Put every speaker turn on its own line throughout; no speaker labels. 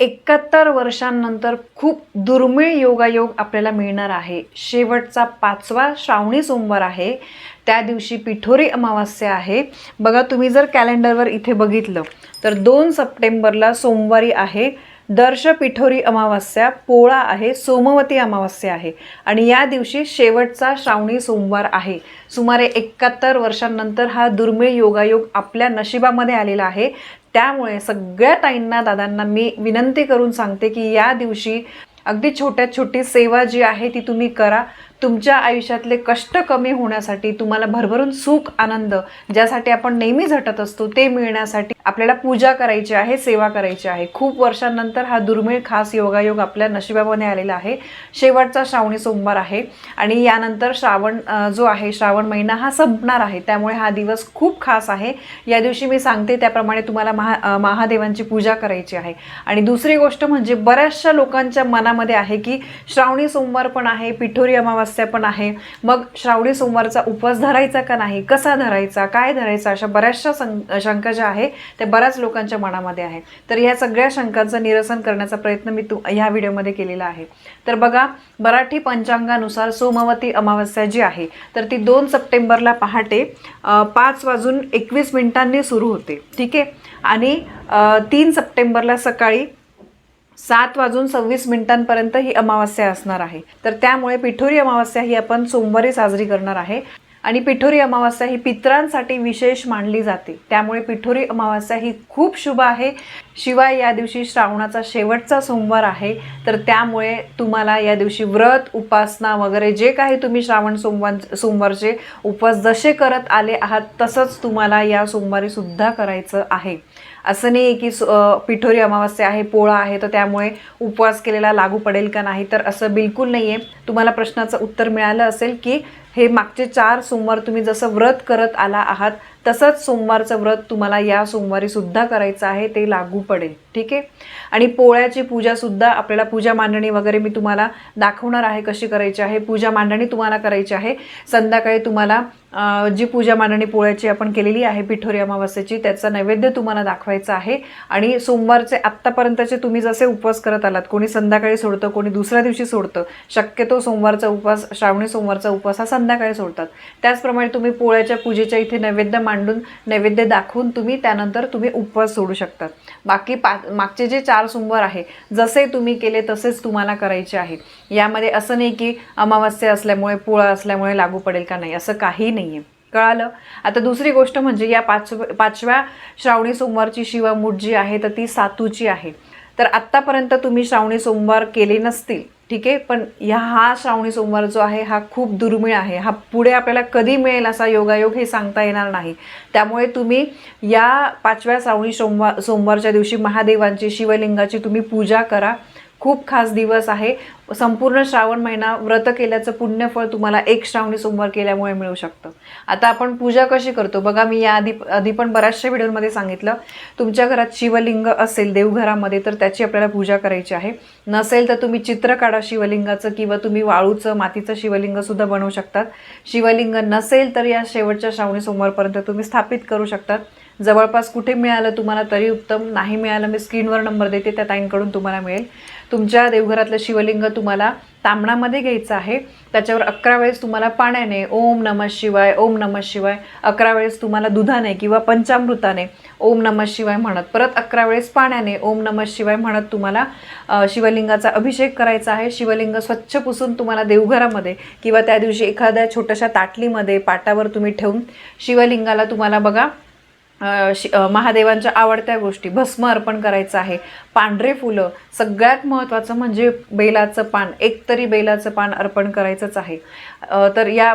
एकाहत्तर वर्षांनंतर खूप दुर्मिळ योगायोग आपल्याला मिळणार आहे. शेवटचा पाचवा श्रावणी सोमवार आहे. त्या दिवशी पिठोरी अमावास्या आहे. बघा तुम्ही जर कॅलेंडरवर इथे बघितलं तर दोन सप्टेंबरला सोमवारी आहे. दर्श पिठोरी अमावास्या पोळा आहे सोमवती अमावास्या आहे. आणि या दिवशी शेवटचा श्रावणी सोमवार आहे. सुमारे एकाहत्तर वर्षांनंतर हा दुर्मिळ योगायोग आपल्या नशिबामध्ये आलेला आहे. त्यामुळे सगळ्या ताईंना दादांना मी विनंती करून सांगते की या दिवशी अगदी छोट्यात छोटी सेवा जी आहे ती तुम्ही करा. तुमच्या आयुष्यातले कष्ट कमी होण्यासाठी तुम्हाला भरभरून सुख आनंद ज्यासाठी आपण नेहमी झटत असतो ते मिळण्यासाठी आपल्याला पूजा करायची आहे सेवा करायची आहे. खूप वर्षांनंतर हा दुर्मिळ खास योगायोग आपल्या नशिबामध्ये आलेला आहे. शेवटचा श्रावणी सोमवार आहे आणि यानंतर श्रावण जो आहे श्रावण महिना हा संपणार आहे. त्यामुळे हा दिवस खूप खास आहे. या दिवशी मी सांगते त्याप्रमाणे तुम्हाला महा महादेवांची पूजा करायची आहे. आणि दुसरी गोष्ट म्हणजे बऱ्याचशा लोकांच्या मनामध्ये आहे की श्रावणी सोमवार पण आहे पिठोरी अमावास्या पण आहे. मग श्रावणी सोमवारचा उपवास धरायचा का नाही? कसा धरायचा? काय धरायचा? अशा बऱ्याचशा सं शंका ज्या आहे त्या बऱ्याच लोकांच्या मनामध्ये आहे. तर ह्या सगळ्या शंकांचं निरसन करण्याचा प्रयत्न मी तू ह्या व्हिडिओमध्ये केलेला आहे. तर बघा मराठी पंचांगानुसार सोमवती अमावस्या जी आहे तर ती दोन सप्टेंबरला पहाटे पाच वाजून एकवीस मिनिटांनी सुरू होते. ठीक आहे? आणि तीन सप्टेंबरला सकाळी सात वाजून सव्वीस मिनिटांपर्यंत ही अमावस्या असणार आहे. तर त्यामुळे पिठोरी अमावस्या ही आपण सोमवारी साजरी करणार आहे. आणि पिठोरी अमावस्या ही पित्रांसाठी विशेष मानली जाते. त्यामुळे पिठोरी अमावस्या ही खूप शुभ आहे. शिवाय या दिवशी श्रावणाचा शेवटचा सोमवार आहे. तर त्यामुळे तुम्हाला या दिवशी व्रत उपासना वगैरे जे काही तुम्ही श्रावण सोमवार सोमवारचे उपवास जसे करत आले आहात तसंच तुम्हाला या सोमवारी सुद्धा करायचं आहे. असं नाही की पिठोरी अमावस्या आहे पोळा आहे तर त्यामुळे उपवास केलेला लागू पडेल का नाही तर असं बिलकुल नाही आहे तुम्हाला प्रश्नाचं उत्तर मिळालं असेल की हे मागचे चार सोमवार तुम्ही जसं व्रत करत आला आहात तसंच सोमवारचं व्रत तुम्हाला या सोमवारी सुद्धा करायचं आहे ते लागू पडेल. ठीक आहे? आणि पोळ्याची पूजासुद्धा आपल्याला पूजा मांडणी वगैरे मी तुम्हाला दाखवणार आहे कशी करायची आहे. पूजा मांडणी तुम्हाला करायची आहे. संध्याकाळी तुम्हाला जी पूजा मांडणी पोळ्याची आपण केलेली आहे पिठोरी अमावास्येची त्याचा नैवेद्य तुम्हाला दाखवायचा आहे. आणि सोमवारचे आत्तापर्यंतचे तुम्ही जसे उपवास करत आलात कोणी संध्याकाळी सोडतं कोणी दुसऱ्या दिवशी सोडतं शक्यतो सोमवारचा उपवास श्रावणी सोमवारचा उपवास हा संध्याकाळी सोडतात. त्याचप्रमाणे तुम्ही पोळ्याच्या पूजेच्या इथे नैवेद्य मांडून नैवेद्य दाखवून तुम्ही त्यानंतर तुम्ही उपवास सोडू शकतात. बाकी पा मागचे जे चार सोमवार आहे जसे तुम्ही केले तसेच तुम्हाला करायचे आहे. यामध्ये असं नाही की अमावस्या असल्यामुळे पोळा असल्यामुळे लागू पडेल का नाही असं काही नाही आहे कळालं? आता दुसरी गोष्ट म्हणजे या पाच पाचव्या श्रावणी सोमवारची शिवामूठ जी आहे तर ती सातूची आहे. तर आत्तापर्यंत तुम्ही श्रावणी सोमवार केले नसतील ठीक आहे? पण ह्या हा श्रावणी सोमवार जो आहे हा खूप दुर्मिळ आहे. हा पुढे आपल्याला कधी मिळेल असा योगायोग हे सांगता येणार नाही. त्यामुळे तुम्ही या पाचव्या श्रावणी सोमवार सोमवारच्या दिवशी महादेवांची शिवलिंगाची तुम्ही पूजा करा. खूप खास दिवस आहे. संपूर्ण श्रावण महिना व्रत केल्याचं पुण्यफळ तुम्हाला एक श्रावणी सोमवार केल्यामुळे मिळू शकतं. आता आपण पूजा कशी करतो? बघा मी या आधी आधी पण बऱ्याचशा व्हिडिओमध्ये सांगितलं. तुमच्या घरात शिवलिंग असेल देवघरामध्ये तर त्याची आपल्याला पूजा करायची आहे. नसेल तर तुम्ही चित्र काढा शिवलिंगाचं किंवा तुम्ही वाळूचं मातीचं शिवलिंगसुद्धा बनवू शकतात. शिवलिंग नसेल तर या शेवटच्या श्रावणी सोमवारपर्यंत तुम्ही स्थापित करू शकतात. जवळपास कुठे मिळालं तुम्हाला तरी उत्तम नाही मिळालं मी स्क्रीनवर नंबर देते त्या ताईंकडून तुम्हाला मिळेल. तुमच्या देवघरातलं शिवलिंग तुम्हाला तांबणामध्ये घ्यायचं आहे. त्याच्यावर अकरा वेळेस तुम्हाला पाण्याने ओम नमः शिवाय ओम नमः शिवाय अकरा वेळेस तुम्हाला दुधाने किंवा पंचामृताने ओम नमः शिवाय म्हणत परत अकरा वेळेस पाण्याने ओम नमः शिवाय म्हणत तुम्हाला शिवलिंगाचा अभिषेक करायचा आहे. शिवलिंग स्वच्छ पुसून तुम्हाला देवघरामध्ये किंवा त्या दिवशी एखाद्या छोट्याशा ताटलीमध्ये पाटावर तुम्ही ठेवून शिवलिंगाला तुम्हाला बघा शि महादेवांच्या आवडत्या गोष्टी भस्म अर्पण करायचं आहे पांढरे फुलं सगळ्यात महत्त्वाचं म्हणजे बेलाचं पान एक तरी बेलाचं पान अर्पण करायचंच आहे. तर या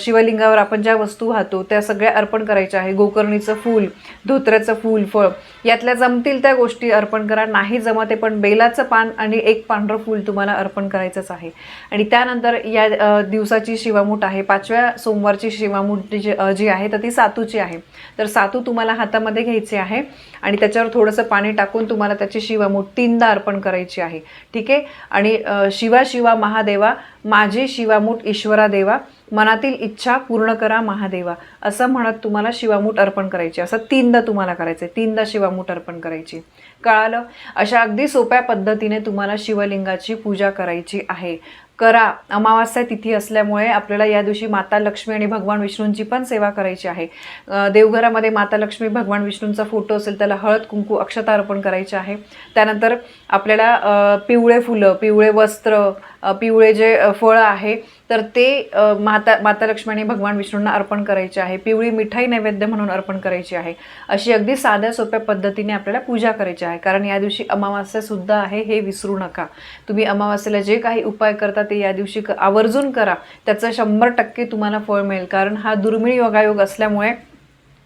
शिवलिंगावर आपण ज्या वस्तू वाहतो त्या सगळ्या अर्पण करायच्या आहे. गोकर्णीचं फूल धोत्र्याचं फूल फळ यातल्या जमतील त्या गोष्टी अर्पण करा. नाही जमते पण बेलाचं पान आणि एक पांढरं फूल तुम्हाला अर्पण करायचंच आहे. आणि त्यानंतर या दिवसाची शिवामूठ आहे. पाचव्या सोमवारची शिवामूठ जी जी आहे तर ती सातूची आहे. तर सातू तुम्हाला हातामध्ये घ्यायचे आहे आणि त्याच्यावर थोडंसं पाणी टाकून तुम्हाला त्याची शिवामूठ तीनदा अर्पण करायची आहे. ठीक आहे? आणि शिवा शिवा महादेवा माझी शिवामूठ ईश्वरा देवा मनातील इच्छा पूर्ण करा महादेवा. असं म्हणत तुम्हाला शिवामूठ अर्पण करायची. असं तीनदा तुम्हाला करायचं आहे तीनदा शिवामूठ अर्पण करायची. कळालं? अशा अगदी सोप्या पद्धतीने तुम्हाला शिवलिंगाची पूजा करायची आहे. करा. अमावास्या तिथी असल्यामुळे आपल्याला या दिवशी माता लक्ष्मी आणि भगवान विष्णूंची पण सेवा करायची आहे. देवघरामध्ये माता लक्ष्मी भगवान विष्णूंचा फोटो असेल त्याला हळद कुंकू अक्षता अर्पण करायचे आहे. त्यानंतर आपल्याला पिवळे फुलं पिवळे वस्त्र पिवळे जे फळं आहे तर ते माता माता लक्ष्मी भगवान विष्णूंना अर्पण करायचे आहे. पिवळी मिठाई नैवेद्य म्हणून अर्पण करायची आहे. अशी अगदी साध्या सोप्या पद्धतीने आपल्याला पूजा करायची आहे. कारण या दिवशी अमावास्यासुद्धा आहे हे विसरू नका. तुम्ही अमावास्येला जे काही उपाय करता ते या दिवशी क- आवर्जून करा. त्याचं शंभर टक्के तुम्हाला फळ मिळेल. कारण हा दुर्मिळ योगायोग असल्यामुळे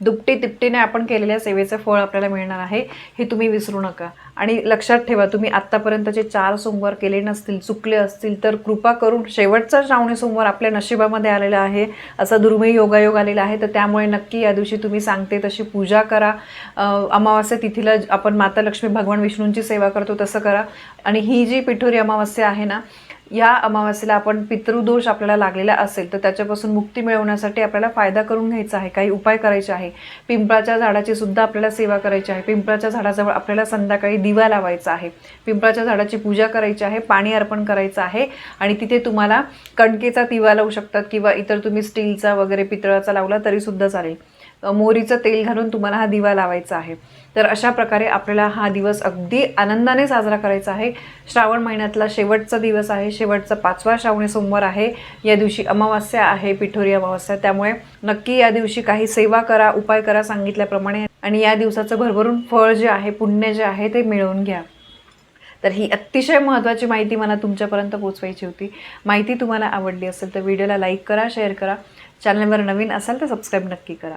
दुपटी तिपटीने आपण केलेल्या सेवेचं फळ आपल्याला मिळणार आहे हे तुम्ही विसरू नका. आणि लक्षात ठेवा तुम्ही आत्तापर्यंतचे चार सोमवार केले नसतील चुकले असतील तर कृपा करून शेवटचा श्रावणी सोमवार आपल्या नशिबामध्ये आलेला आहे असा दुर्मिळ योगायोग आलेला आहे तर त्यामुळे नक्की या दिवशी तुम्ही सांगते तशी पूजा करा. अमावास्या तिथीला आपण माता लक्ष्मी भगवान विष्णूंची सेवा करतो तसं करा. आणि ही जी पिठोरी अमावास्या आहे ना या अमावास्येला आपण पितृदोष आपल्याला लागलेला असेल तर त्याच्यापासून मुक्ती मिळवण्यासाठी आपल्याला फायदा करून घ्यायचा आहे काही उपाय करायचे आहे. पिंपळाच्या झाडाची सुद्धा आपल्याला सेवा करायची आहे. पिंपळाच्या झाडाजवळ आपल्याला संध्याकाळी दिवा लावायचा आहे. पिंपळाच्या झाडाची पूजा करायची आहे पाणी अर्पण करायचं आहे आणि तिथे तुम्हाला कणकेचा दिवा लावू शकतात किंवा इतर तुम्ही स्टीलचा वगैरे पितळाचा लावला तरी सुद्धा चालेल. मोहरीचं तेल घालून तुम्हाला हा दिवा लावायचा आहे. तर अशा प्रकारे आपल्याला हा दिवस अगदी आनंदाने साजरा करायचा आहे. श्रावण महिन्यातला शेवटचा दिवस आहे. शेवटचा पाचवा श्रावणी सोमवार आहे. या दिवशी अमावास्या आहे पिठोरी अमावास्या. त्यामुळे नक्की या दिवशी काही सेवा करा उपाय करा सांगितल्याप्रमाणे आणि या दिवसाचं भरभरून फळ जे आहे पुण्य जे आहे ते मिळवून घ्या. तर ही अतिशय महत्त्वाची माहिती मला तुमच्यापर्यंत पोचवायची होती. माहिती तुम्हाला आवडली असेल तर व्हिडिओला लाईक करा शेअर करा. चॅनलवर नवीन असाल तर सबस्क्राईब नक्की करा.